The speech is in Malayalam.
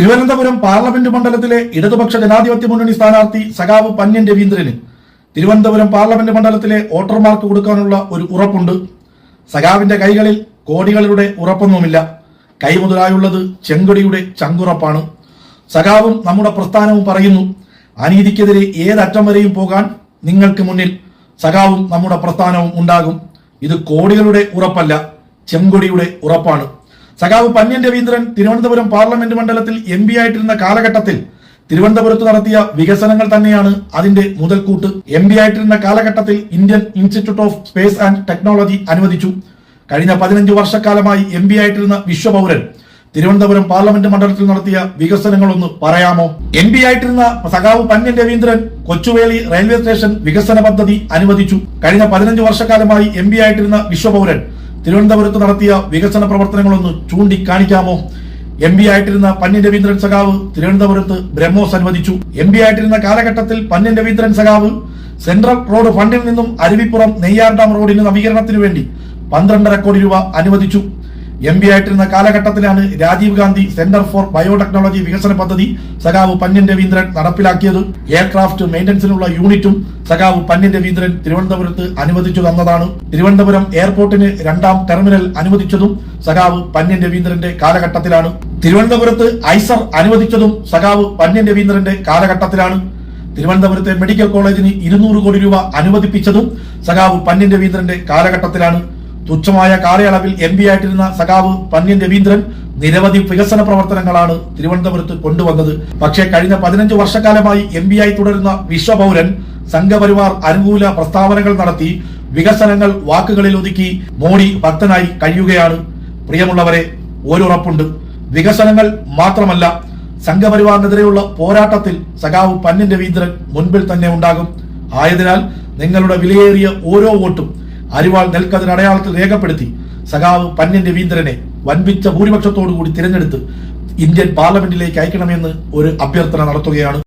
തിരുവനന്തപുരം പാർലമെന്റ് മണ്ഡലത്തിലെ ഇടതുപക്ഷ ജനാധിപത്യ മുന്നണി സ്ഥാനാർത്ഥി സഖാവ് പന്യൻ രവീന്ദ്രന് തിരുവനന്തപുരം പാർലമെന്റ് മണ്ഡലത്തിലെ വോട്ടർമാർക്ക് കൊടുക്കാനുള്ള ഒരു ഉറപ്പുണ്ട്. സഖാവിന്റെ കൈകളിൽ കോടികളുടെ ഉറപ്പൊന്നുമില്ല. കൈമുതലായുള്ളത് ചെങ്കൊടിയുടെ ചങ്കുറപ്പാണ്. സഖാവും നമ്മുടെ പ്രസ്ഥാനവും പറയുന്നു അനീതിക്കെതിരെ ഏതറ്റം വരെയും പോകാൻ നിങ്ങൾക്ക് മുന്നിൽ സഖാവും നമ്മുടെ പ്രസ്ഥാനവും ഉണ്ടാകും. ഇത് കോടികളുടെ ഉറപ്പല്ല ചെങ്കൊടിയുടെ ഉറപ്പാണ്. സഖാവ് പന്യൻ രവീന്ദ്രൻ തിരുവനന്തപുരം പാർലമെന്റ് മണ്ഡലത്തിൽ എം പി ആയിട്ടിരുന്ന കാലഘട്ടത്തിൽ തിരുവനന്തപുരത്ത് നടത്തിയ വികസനങ്ങൾ തന്നെയാണ് അതിന്റെ മുതൽക്കൂട്ട്. എം പി ആയിട്ടിരുന്ന കാലഘട്ടത്തിൽ Indian Institute of Space and Technology അനുവദിച്ചു. കഴിഞ്ഞ പതിനഞ്ച് വർഷക്കാലമായി എം പി ആയിട്ടിരുന്ന വിശ്വപൗരൻ തിരുവനന്തപുരം പാർലമെന്റ് മണ്ഡലത്തിൽ നടത്തിയ വികസനങ്ങളൊന്ന് പറയാമോ? എം പി ആയിട്ടിരുന്ന സഖാവ് പന്യൻ രവീന്ദ്രൻ കൊച്ചുവേളി റെയിൽവേ സ്റ്റേഷൻ വികസന പദ്ധതി അനുവദിച്ചു. കഴിഞ്ഞ പതിനഞ്ച് വർഷക്കാലമായി എം പി ആയിട്ടിരുന്ന വിശ്വപൗരൻ തിരുവനന്തപുരത്ത് നടത്തിയ വികസന പ്രവർത്തനങ്ങളൊന്ന് ചൂണ്ടിക്കാണിക്കാമോ? എം പി ആയിട്ടിരുന്ന പന്നി രവീന്ദ്രൻ സഖാവ് തിരുവനന്തപുരത്ത് ബ്രഹ്മോസ് അനുവദിച്ചു. എം പി ആയിട്ടിരുന്ന കാലഘട്ടത്തിൽ പന്നി രവീന്ദ്രൻ സഖാവ് സെൻട്രൽ റോഡ് ഫണ്ടിൽ നിന്നും അരുവിപ്പുറം നെയ്യാർ ഡാം റോഡിന് നവീകരണത്തിന് വേണ്ടി പന്ത്രണ്ടര കോടി രൂപ അനുവദിച്ചു. എം പി ആയിട്ടിരുന്ന കാലഘട്ടത്തിലാണ് Rajiv Gandhi centre for biotechnology വികസന പദ്ധതി സഖാവ് പന്യൻ രവീന്ദ്രൻ നടപ്പിലാക്കിയത്. എയർക്രാഫ്റ്റ് മെയിന്റനൻസിനുള്ള യൂണിറ്റും സഖാവ് പന്യൻ രവീന്ദ്രൻ തിരുവനന്തപുരത്ത് അനുവദിച്ചു തന്നതാണ്. തിരുവനന്തപുരം എയർപോർട്ടിന് രണ്ടാം ടെർമിനൽ അനുവദിച്ചതും സഖാവ് പന്യൻ രവീന്ദ്രന്റെ കാലഘട്ടത്തിലാണ്. തിരുവനന്തപുരത്ത് ഐസർ അനുവദിച്ചതും സഖാവ് പന്യൻ രവീന്ദ്രന്റെ കാലഘട്ടത്തിലാണ്. തിരുവനന്തപുരത്തെ മെഡിക്കൽ കോളേജിന് ഇരുന്നൂറ് കോടി രൂപ അനുവദിപ്പിച്ചതും സഖാവ് പന്യൻ രവീന്ദ്രന്റെ കാലഘട്ടത്തിലാണ്. തുച്ഛമായ കാലയളവിൽ എം പി ആയിട്ടിരുന്ന സഖാവ് പന്യൻ രവീന്ദ്രൻ നിരവധി വികസന പ്രവർത്തനങ്ങളാണ് തിരുവനന്തപുരത്ത് കൊണ്ടുവന്നത്. പക്ഷേ കഴിഞ്ഞ പതിനഞ്ച് വർഷക്കാലമായി എം പി ആയി തുടരുന്ന വിശ്വപൗരൻ സംഘപരിവാർ അനുകൂല പ്രസ്താവനകൾ നടത്തി വികസനങ്ങൾ വാക്കുകളിൽ ഒതുക്കി മോഡി ഭക്തനായി കഴിയുകയാണ്. പ്രിയമുള്ളവരെ ഒരുറപ്പുണ്ട് വികസനങ്ങൾ മാത്രമല്ല സംഘപരിവാറിനെതിരെയുള്ള പോരാട്ടത്തിൽ സഖാവ് പന്നിൻ രവീന്ദ്രൻ മുൻപിൽ തന്നെ ഉണ്ടാകും. ആയതിനാൽ നിങ്ങളുടെ വിലയേറിയ ഓരോ വോട്ടും അരിവാൾ നെൽക്കതിർ അടയാളത്തിൽ രേഖപ്പെടുത്തി സഖാവ് പന്യൻ രവീന്ദ്രനെ വൻപിച്ച ഭൂരിപക്ഷത്തോടു കൂടി തിരഞ്ഞെടുത്ത് ഇന്ത്യൻ പാർലമെന്റിലേക്ക് അയക്കണമെന്ന് ഒരു അഭ്യർത്ഥന നടത്തുകയാണ്.